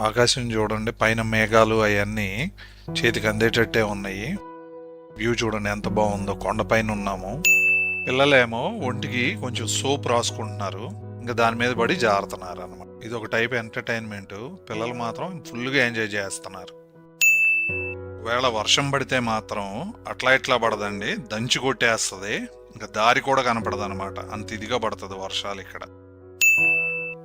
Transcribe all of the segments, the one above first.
ఆకాశం చూడండి పైన మేఘాలు అవన్నీ చేతికి అందేటట్టే ఉన్నాయి. వ్యూ చూడండి ఎంత బాగుందో కొండపైన ఉన్నాము. పిల్లలేమో ఒంటికి కొంచెం సోప్ రాసుకుంటున్నారు. ఇంకా దాని మీద పడి జారుతున్నారు అనమాట ఇది ఒక టైప్ ఎంటర్టైన్మెంట్. పిల్లలు మాత్రం ఫుల్గా ఎంజాయ్ చేస్తున్నారు. ఒకవేళ వర్షం పడితే మాత్రం అట్లా ఇట్లా పడదండి. దంచి కొట్టేస్తుంది. ఇంకా దారి కూడా కనపడదు అనమాట అంత ఇదిగా పడుతుంది వర్షాలు ఇక్కడ.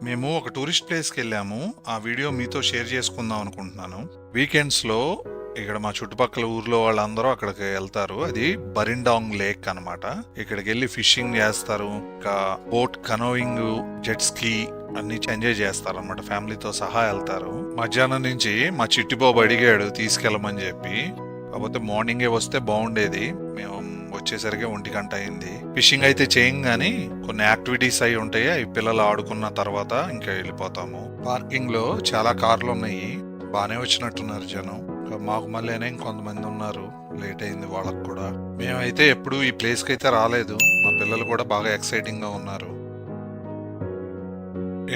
మేము ఒక టూరిస్ట్ ప్లేస్కి వెళ్ళాము. ఆ వీడియో మీతో షేర్ చేసుకుందాం అనుకుంటున్నాను. వీకెండ్స్లో ఇక్కడ మా చుట్టుపక్కల ఊర్లో వాళ్ళందరూ అక్కడికి వెళ్తారు. అది బరిండాంగ్ లేక్ అనమాట ఇక్కడికి వెళ్ళి ఫిషింగ్ చేస్తారు. ఇంకా బోట్ కనోయింగ్ జెట్ స్కీ అన్ని ఎంజాయ్ చేస్తారు అనమాట ఫ్యామిలీతో సహా వెళ్తారు. మధ్యాహ్నం నుంచి మా చిట్టిబాబు అడిగాడు తీసుకెళ్ళమని చెప్పి. కాకపోతే మార్నింగే వస్తే బాగుండేది. మేము వచ్చేసరికి ఒంటి గంట అయింది. ఫిషింగ్ అయితే చేయం గానీ కొన్ని యాక్టివిటీస్ అయి ఉంటాయి అవి పిల్లలు ఆడుకున్న తర్వాత ఇంకా వెళ్ళిపోతాము. పార్కింగ్లో చాలా కార్లు ఉన్నాయి. బాగానే వచ్చినట్టున్నారు జనం. మాకు మళ్ళీనే ఇంకొంతమంది ఉన్నారు. లేట్ అయింది వాళ్ళకు కూడా. మేమైతే ఎప్పుడు ఈ ప్లేస్కి అయితే రాలేదు. మా పిల్లలు కూడా బాగా ఎక్సైటింగ్గా ఉన్నారు.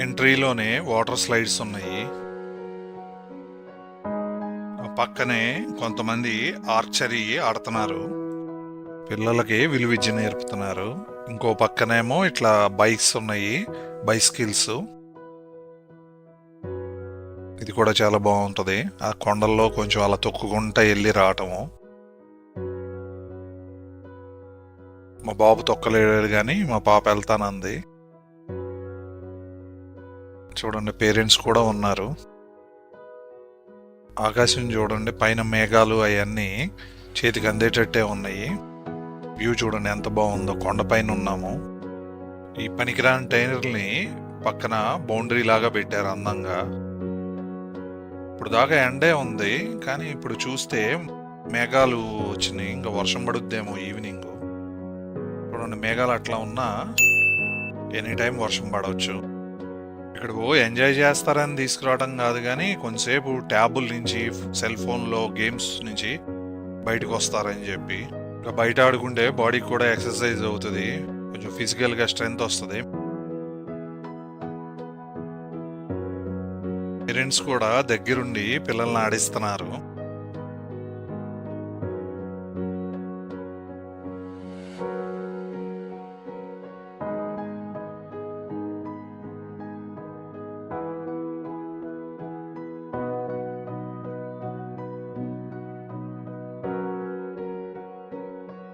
ఎంట్రీలోనే వాటర్ స్లైడ్స్ ఉన్నాయి. పక్కనే కొంతమంది ఆర్చరీ ఆడుతున్నారు. పిల్లలకి విలువిద్య నేర్పుతున్నారు. ఇంకో పక్కనేమో ఇట్లా బైక్స్ ఉన్నాయి బైస్కిల్స్. ఇది కూడా చాలా బాగుంటుంది. ఆ కొండల్లో కొంచెం అలా తొక్కుకుంటా వెళ్ళి రావటము. మా బాబు తొక్కలేడు కానీ మా పాప వెళ్తానంది. చూడండి పేరెంట్స్ కూడా ఉన్నారు. ఆకాశం చూడండి పైన మేఘాలు అవన్నీ చేతికి అందేటట్టే ఉన్నాయి. వ్యూ చూడండి ఎంత బాగుందో. కొండపైన ఉన్నాము. ఈ పనికిరాని టైనర్ని పక్కన బౌండరీ లాగా పెట్టారు అందంగా. ఇప్పుడు దాకా ఎండే ఉంది. కానీ ఇప్పుడు చూస్తే మేఘాలు వచ్చినాయి. ఇంకా వర్షం పడుద్దేమో ఈవినింగ్. చూడండి మేఘాలు అట్లా ఉన్నా ఎనీ టైం వర్షం పడవచ్చు. ఇక్కడ ఓ ఎంజాయ్ చేస్తారని తీసుకురావడం కాదు కానీ కొంతసేపు ట్యాబుల్ నుంచి సెల్ ఫోన్లో గేమ్స్ నుంచి బయటకు వస్తారని చెప్పి. ఇంకా బయట ఆడుకుంటే బాడీకి కూడా ఎక్సర్సైజ్ అవుతుంది. కొంచెం ఫిజికల్గా స్ట్రెంగ్త్ వస్తుంది. పేరెంట్స్ కూడా దగ్గరుండి పిల్లల్ని ఆడిస్తున్నారు.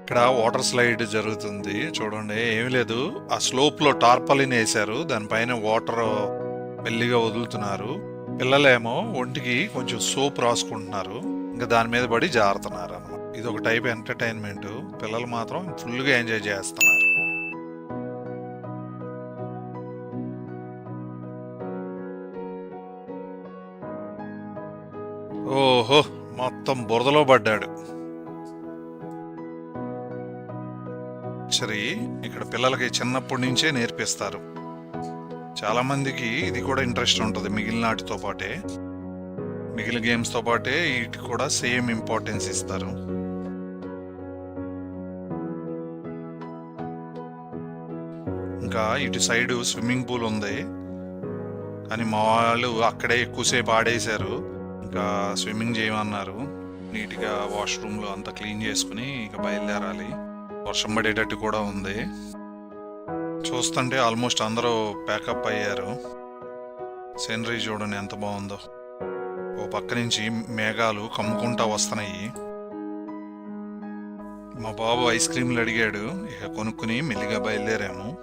ఇక్కడ వాటర్ స్లైడ్ జరుగుతుంది. చూడండి ఏమి లేదు. ఆ స్లోప్లో టార్పలిన్ వేశారు. దానిపైన వాటర్ మెల్లిగా వదులుతున్నారు. పిల్లలేమో ఒంటికి కొంచెం సోప్ రాసుకుంటున్నారు. ఇంకా దాని మీద పడి జారుతున్నారు అనమాట ఇది ఒక టైప్ ఎంటర్టైన్మెంట్. పిల్లలు మాత్రం ఫుల్గా ఎంజాయ్ చేస్తున్నారు. ఓహో మొత్తం బురదలో పడ్డాడు. సరే ఇక్కడ పిల్లలకి చిన్నప్పటి నుంచే నేర్పిస్తారు. చాలా మందికి ఇది కూడా ఇంట్రెస్ట్ ఉంటుంది మిగిలిన వాటితో పాటే. మిగిలిన గేమ్స్తో పాటే వీటికి కూడా సేమ్ ఇంపార్టెన్స్ ఇస్తారు. ఇంకా ఇటు సైడ్ స్విమ్మింగ్ పూల్ ఉంది. కానీ మా వాళ్ళు అక్కడే ఎక్కువసేపు ఆడేశారు. ఇంకా స్విమ్మింగ్ చేయమన్నారు. నీట్గా వాష్రూమ్లో అంతా క్లీన్ చేసుకుని ఇక బయలుదేరాలి. వర్షం పడేటట్టు కూడా ఉంది. చూస్తుంటే ఆల్మోస్ట్ అందరూ ప్యాకప్ అయ్యారు. సీనరీ చూడండి ఎంత బాగుందో. ఓ పక్క నుంచి మేఘాలు కమ్ముకుంటా వస్తున్నాయి. మా బాబు ఐస్ క్రీమ్లు అడిగాడు. ఇక కొనుక్కుని మెల్లిగా బయలుదేరాము.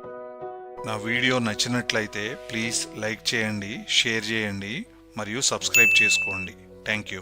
నా వీడియో నచ్చినట్లయితే ప్లీజ్ లైక్ చేయండి షేర్ చేయండి మరియు సబ్స్క్రైబ్ చేసుకోండి. Thank you.